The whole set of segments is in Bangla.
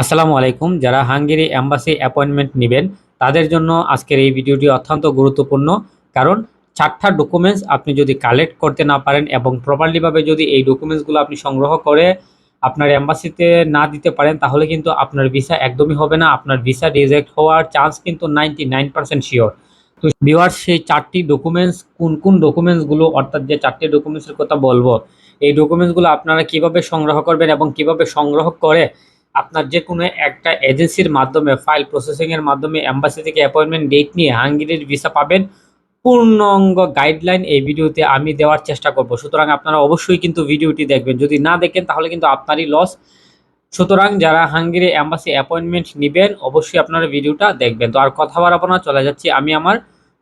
আসসালামু আলাইকুম। যারা হাঙ্গেরি অ্যাম্বাসি অ্যাপয়েন্টমেন্ট নেবেন, তাদের জন্য আজকের এই ভিডিওটি অত্যন্ত গুরুত্বপূর্ণ। কারণ চারটা ডকুমেন্টস আপনি যদি কালেক্ট করতে না পারেন এবং প্রপারলিভাবে যদি এই ডকুমেন্টসগুলো আপনি সংগ্রহ করে আপনার অ্যাম্বাসিতে না দিতে পারেন, তাহলে কিন্তু আপনার ভিসা একদমই হবে না। আপনার ভিসা রিজেক্ট হওয়ার চান্স কিন্তু নাইনটি নাইন পার্সেন্ট শিওর তো বিওয়ার সেই চারটি ডকুমেন্টস, কোন কোন ডকুমেন্টসগুলো, অর্থাৎ যে চারটি ডকুমেন্টসের কথা বলব, এই ডকুমেন্টসগুলো আপনারা কীভাবে সংগ্রহ করবেন এবং কীভাবে সংগ্রহ করে আপনার যে কোনো একটা এজেন্সির মাধ্যমে, ফাইল প্রসেসিংয়ের মাধ্যমে অ্যাম্বাসি থেকে অ্যাপয়েন্টমেন্ট ডেট নিয়ে হাঙ্গেরির ভিসা পাবেন। পূর্ণাঙ্গ গাইডলাইন এই ভিডিওতে আমি দেওয়ার চেষ্টা করব। সুতরাং আপনারা অবশ্যই কিন্তু ভিডিওটি দেখবেন। যদি না দেখেন, তাহলে কিন্তু আপনারই লস সুতরাং যারা হাঙ্গেরি অ্যাম্বাসি অ্যাপয়েন্টমেন্ট নেবেন, অবশ্যই আপনারা ভিডিওটা দেখবেন। তো আর কথা বাড়াবো না, চলে যাচ্ছি আমি আমার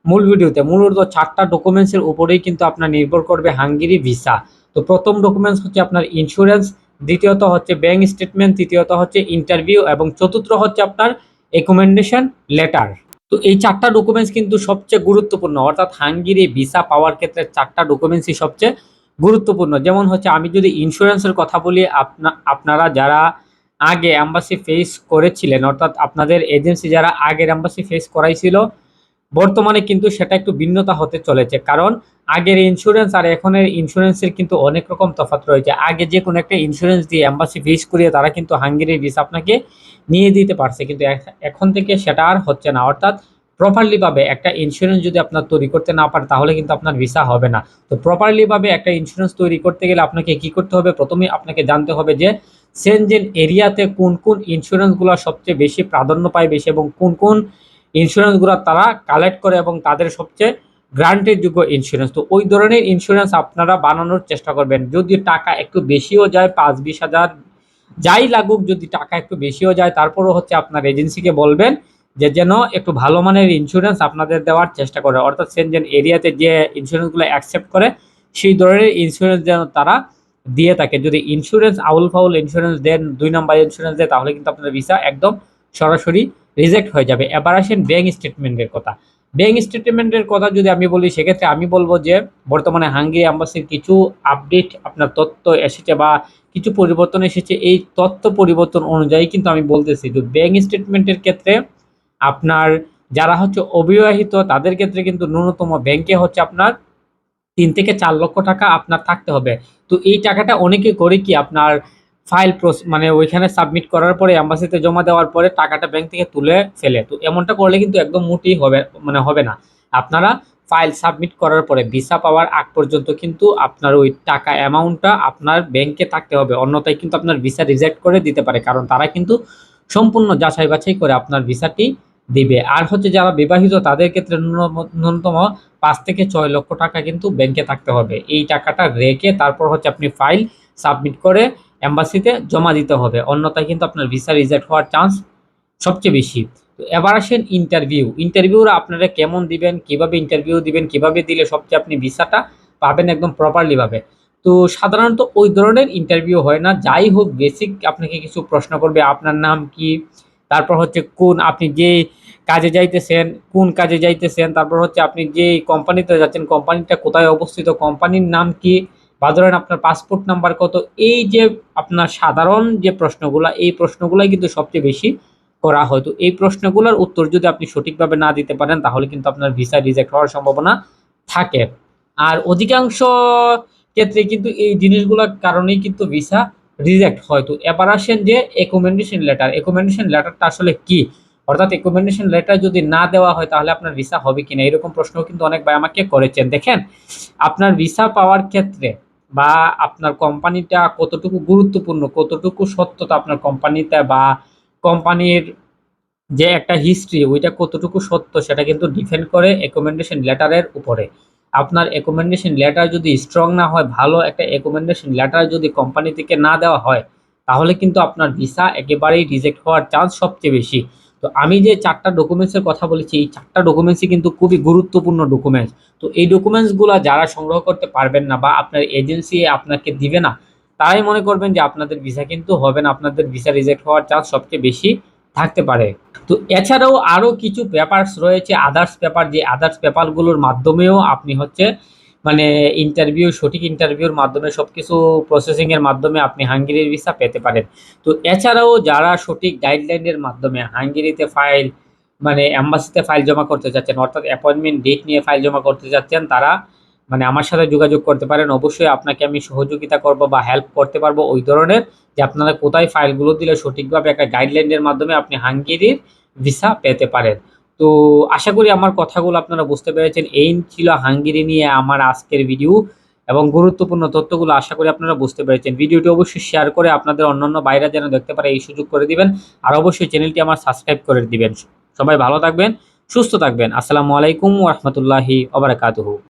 মূল ভিডিওতে। মূলত চারটা ডকুমেন্টসের উপরেই কিন্তু আপনার নির্ভর করবে হাঙ্গেরি ভিসা তো প্রথম ডকুমেন্টস হচ্ছে আপনার ইন্স্যুরেন্স দ্বিতীয়ত হচ্ছে ব্যাংক স্টেটমেন্ট তৃতীয়ত হচ্ছে ইন্টারভিউ এবং চতুর্থ হচ্ছে আপনার রেকমেন্ডেশন লেটার তো এই চারটা ডকুমেন্টস কিন্তু সবচেয়ে গুরুত্বপূর্ণ, অর্থাৎ হাঙ্গেরি, ভিসা, পাওয়ার ক্ষেত্রে চারটা ডকুমেন্টসই সবচেয়ে গুরুত্বপূর্ণ। যেমন হচ্ছে আমি যদি ইন্স্যুরেন্সের কথা বলি, আপনা আপনারা যারা আগে অ্যাম্বাসি ফেস করেছিলেন, অর্থাৎ আপনাদের এজেন্সি যারা আগের অ্যাম্বাসি ফেস করাইছিল বর্তমানে কিন্তু সেটা একটু ভিন্নতা হতে চলেছে। কারণ আগের ইন্স্যুরেন্স আর এখনের ইন্স্যুরেন্সের কিন্তু অনেক রকম তফাৎ রয়েছে। আগে যে কোনো একটা ইন্স্যুরেন্স দিয়ে অ্যাম্বাসি ফেস করিয়ে তারা কিন্তু হাঙ্গেরির ভিসা আপনাকে নিয়ে দিতে পারছে। কিন্তু এখন থেকে সেটা আর হচ্ছে না। অর্থাৎ প্রপারলিভাবে একটা ইন্স্যুরেন্স যদি আপনার তৈরি করতে না পারে, তাহলে কিন্তু আপনার ভিসা হবে না। তো প্রপারলিভাবে একটা ইন্স্যুরেন্স তৈরি করতে গেলে আপনাকে কি করতে হবে? প্রথমে আপনাকে জানতে হবে যে সেনজেন এরিয়াতে কোন কোন ইন্স্যুরেন্সগুলো সবচেয়ে বেশি প্রাধান্য পায় বেশি এবং কোন কোন ইন্স্যুরেন্সগুলো তারা কালেক্ট করে এবং তাদের সবচেয়ে গ্রান্টের যোগ্য ইন্স্যুরেন্স তো ওই ধরনের ইন্স্যুরেন্স আপনারা বানানোর চেষ্টা করবেন। যদি টাকা একটু বেশিও যায়, পাঁচ বিশ হাজার যাই লাগুক, যদি টাকা একটু বেশিও যায়, তারপরও হচ্ছে আপনার এজেন্সিকে বলবেন যে যেন একটু ভালো মানের ইন্স্যুরেন্স আপনাদের দেওয়ার চেষ্টা করে। অর্থাৎ সেনজেন এরিয়াতে যে ইন্স্যুরেন্সগুলো অ্যাকসেপ্ট করে, সেই ধরনের ইন্স্যুরেন্স যেন তারা দিয়ে থাকে। যদি ইন্স্যুরেন্স আউল ফাউল ইন্স্যুরেন্স দেন, দুই নম্বর ইন্স্যুরেন্স দেয়, তাহলে কিন্তু আপনার ভিসা একদম সরাসরি রিজেক্ট হয়ে যাবে। এবার আসেন ব্যাঙ্ক স্টেটমেন্টের কথা। ব্যাঙ্ক স্টেটমেন্টের কথা যদি আমি বলি, সেক্ষেত্রে আমি বলব যে, বর্তমানে হাঙ্গেরি অ্যাম্বাসির কিছু আপডেট আপনার তথ্য এসেছে বা কিছু পরিবর্তন এসেছে। এই তথ্য পরিবর্তন অনুযায়ী কিন্তু আমি বলতেছি যে ব্যাঙ্ক স্টেটমেন্টের ক্ষেত্রে আপনার যারা হচ্ছে অবিবাহিত, তাদের ক্ষেত্রে কিন্তু ন্যূনতম ব্যাংকে হচ্ছে আপনার তিন থেকে চার লক্ষ টাকা আপনার থাকতে হবে। তো এই টাকাটা অনেকে করে কি আপনার ফাইল প্রস মানে ওইখানে সাবমিট করার পরে অ্যাম্বাসিতে জমা দেওয়ার পরে টাকাটা ব্যাংক থেকে তুলে ফেলে। তো এমনটা করলে কিন্তু একদম মোটেই হবে মানে হবে না। আপনারা ফাইল সাবমিট করার পরে ভিসা পাওয়ার আগ পর্যন্ত কিন্তু আপনার ওই টাকা অ্যামাউন্টটা আপনার ব্যাংকে থাকতে হবে। অন্যথায় কিন্তু আপনার ভিসা রিজেক্ট করে দিতে পারে, কারণ তারা কিন্তু সম্পূর্ণ যাচাই বাছাই করে আপনার ভিসাটি দিবে। আর হচ্ছে যারা বিবাহিত, তাদের ক্ষেত্রে ন্যূনতম পাঁচ থেকে ছয় লক্ষ টাকা কিন্তু ব্যাংকে থাকতে হবে। এই টাকাটা রেখে তারপর হচ্ছে আপনি ফাইল সাবমিট করে অ্যাম্বাসিতে জমা দিতে হবে। অন্যথায় কিন্তু আপনার ভিসা রিজেক্ট হওয়ার চান্স সবচেয়ে বেশি। তো এবার আসেন ইন্টারভিউ ইন্টারভিউরা আপনারা কেমন দিবেন, কীভাবে ইন্টারভিউ দিবেন, কীভাবে দিলে সবচেয়ে আপনি ভিসাটা পাবেন একদম প্রপারলিভাবে তো সাধারণত ওই ধরনের ইন্টারভিউ হয় না। যাই হোক বেসিক আপনাকে কিছু প্রশ্ন করবে, আপনার নাম কি? তারপর হচ্ছে কোন, আপনি যে কাজে যাইতেছেন, কোন কাজে যাইতেছেন? তারপর হচ্ছে আপনি যে কোম্পানিতে যাচ্ছেন কোম্পানিটা কোথায় অবস্থিত কোম্পানির নাম কি? বা ধরেন আপনার পাসপোর্ট নাম্বার কত, এই যে আপনার সাধারণ যে প্রশ্নগুলো, এই প্রশ্নগুলোই কিন্তু সবচেয়ে বেশি করা হয়। তো এই প্রশ্নগুলোর উত্তর যদি আপনি সঠিকভাবে না দিতে পারেন, তাহলে কিন্তু আপনার ভিসা রিজেক্ট হওয়ার সম্ভাবনা থাকে। আর অধিকাংশ ক্ষেত্রে কিন্তু এই জিনিসগুলোর কারণেই কিন্তু ভিসা রিজেক্ট হয়। তো এবার আসেন যে রেকমেন্ডেশন লেটার রেকমেন্ডেশন লেটারটা আসলে কি? অর্থাৎ রেকমেন্ডেশন লেটার যদি না দেওয়া হয়, তাহলে আপনার ভিসা হবে কিনা? এরকম প্রশ্ন কিন্তু অনেক ভাই আমাকে করেছেন। দেখেন, আপনার ভিসা পাওয়ার ক্ষেত্রে বা আপনার কোম্পানিটা কতটুকু গুরুত্বপূর্ণ, কতটুকু সত্যতা আপনার কোম্পানিতে বা কোম্পানির যে একটা হিস্ট্রি ওইটা কতটুকু সত্য সেটা কিন্তু ডিপেন্ড করে রেকমেন্ডেশন লেটারের উপরে। আপনার রেকমেন্ডেশন লেটার যদি স্ট্রং না হয়, ভালো একটা রেকমেন্ডেশন লেটার যদি কোম্পানি থেকে না দেওয়া হয়, তাহলে কিন্তু আপনার ভিসা একেবারেই রিজেক্ট হওয়ার চান্স সবচেয়ে বেশি। তো আমি যে চারটা ডকুমেন্টসের কথা বলেছি, এই চারটা ডকুমেন্টসই কিন্তু খুবই গুরুত্বপূর্ণ ডকুমেন্টস তো এই ডকুমেন্টসগুলো যারা সংগ্রহ করতে পারবেন না বা আপনার এজেন্সি আপনাকে দিবে না, তারাই মনে করবেন যে আপনাদের ভিসা কিন্তু হবে না, আপনাদের ভিসা রিজেক্ট হওয়ার চান্স সবচেয়ে বেশি থাকতে পারে। তো এছাড়াও আরও কিছু পেপারস রয়েছে আদার্স পেপার যে আদার্স পেপারগুলোর মাধ্যমেও আপনি হচ্ছে মানে ইন্টারভিউ সঠিক ইন্টারভিউর মাধ্যমে সব কিছু প্রসেসিংয়ের মাধ্যমে আপনি হাঙ্গেরির ভিসা পেতে পারেন। তো এছাড়াও যারা সঠিক গাইডলাইনের মাধ্যমে হাঙ্গেরিতে ফাইল মানে অ্যাম্বাসিতে ফাইল জমা করতে চাচ্ছেন অর্থাৎ অ্যাপয়েন্টমেন্ট ডেট নিয়ে ফাইল জমা করতে চাচ্ছেন তারা মানে আমার সাথে যোগাযোগ করতে পারেন। অবশ্যই আপনাকে আমি সহযোগিতা করব বা হেল্প করতে পারব ওই ধরনের, যে আপনারা কোথায় ফাইলগুলো দিলে সঠিকভাবে একটা গাইডলাইনের মাধ্যমে আপনি হাঙ্গেরির ভিসা পেতে পারেন। তো আশা করি আমার কথাগুলো আপনারা বুঝতে পেরেছেন। এই ছিল হাঙ্গেরি নিয়ে আমার আজকের ভিডিও এবং গুরুত্বপূর্ণ তথ্যগুলো আশা করি আপনারা বুঝতে পেরেছেন। ভিডিওটি অবশ্যই শেয়ার করে আপনাদের অন্যান্য বাইরে যেন দেখতে পারে এই সুযোগ করে দিবেন আর অবশ্যই চ্যানেলটি আমার সাবস্ক্রাইব করে দিবেন। সবাই ভালো থাকবেন, সুস্থ থাকবেন। আসসালামু আলাইকুম ওরহমতুল্লাহি ওবরাকাতুহু